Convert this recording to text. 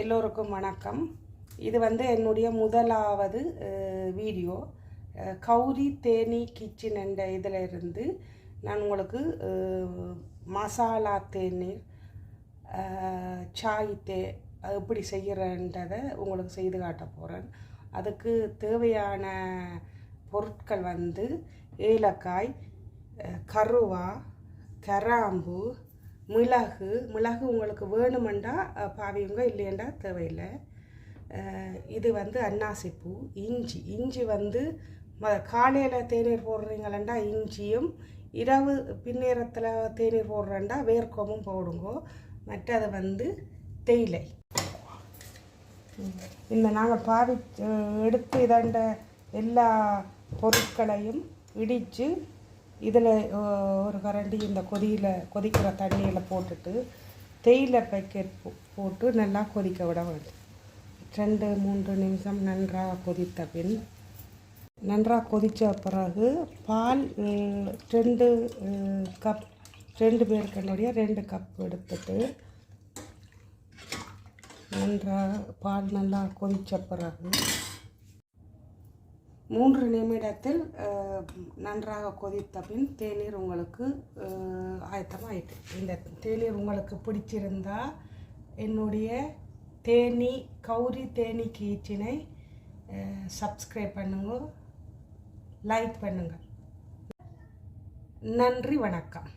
எல்லோருக்கும் வணக்கம். இது வந்து என்னுடைய முதலாவது வீடியோ. கௌரி தேனி கிச்சன் என்ற இதில் இருந்து நான் உங்களுக்கு மசாலா தேநீர் சாய் தே எப்படி செய்கிறன்றதை உங்களுக்கு செய்து காட்ட போகிறேன் அதுக்கு தேவையான பொருட்கள் வந்து ஏலக்காய் கருவா கராம்பு மிளகு மிளகு உங்களுக்கு வேணுமெண்டா பாவியுங்க இல்லையண்டா தேவையில்லை. இது வந்து அன்னாசிப்பூ இஞ்சி. இஞ்சி வந்து ம காலையில் தேநீர் போடுறீங்களா இஞ்சியும் இரவு பின்னேரத்தில் தேநீர் போடுறேன்டா வேர்க்கோமும் போடுங்கோ. மற்றது வந்து தேயிலை. இந்த நாங்கள் பாவி எடுத்து இதாண்ட எல்லா பொருட்களையும் இடித்து இதில் ஒரு கரண்டி இந்த கொதியில் கொதிக்கிற தண்ணியில் போட்டுட்டு தேயிலை பேக்கெட் போட்டு நல்லா கொதிக்க விட வேண்டும். ரெண்டு மூன்று நிமிஷம் நன்றாக கொதித்த பின் நன்றாக கொதித்த பிறகு பால் ரெண்டு கப் ரெண்டு பேருக்கனுடைய ரெண்டு கப் எடுத்துட்டு நன்றாக பால் நல்லா கொதித்த பிறகு மூன்று நிமிடத்தில் நன்றாக கொதித்த பின் தேநீர் உங்களுக்கு அஹ், ஆயத்தமாயிட்டு இந்த தேநீர் உங்களுக்கு பிடிச்சிருந்தா என்னுடைய தேனி கௌரி தேனி கீச்சினை சப்ஸ்கிரைப் பண்ணுங்க லைக் பண்ணுங்கள் நன்றி வணக்கம்.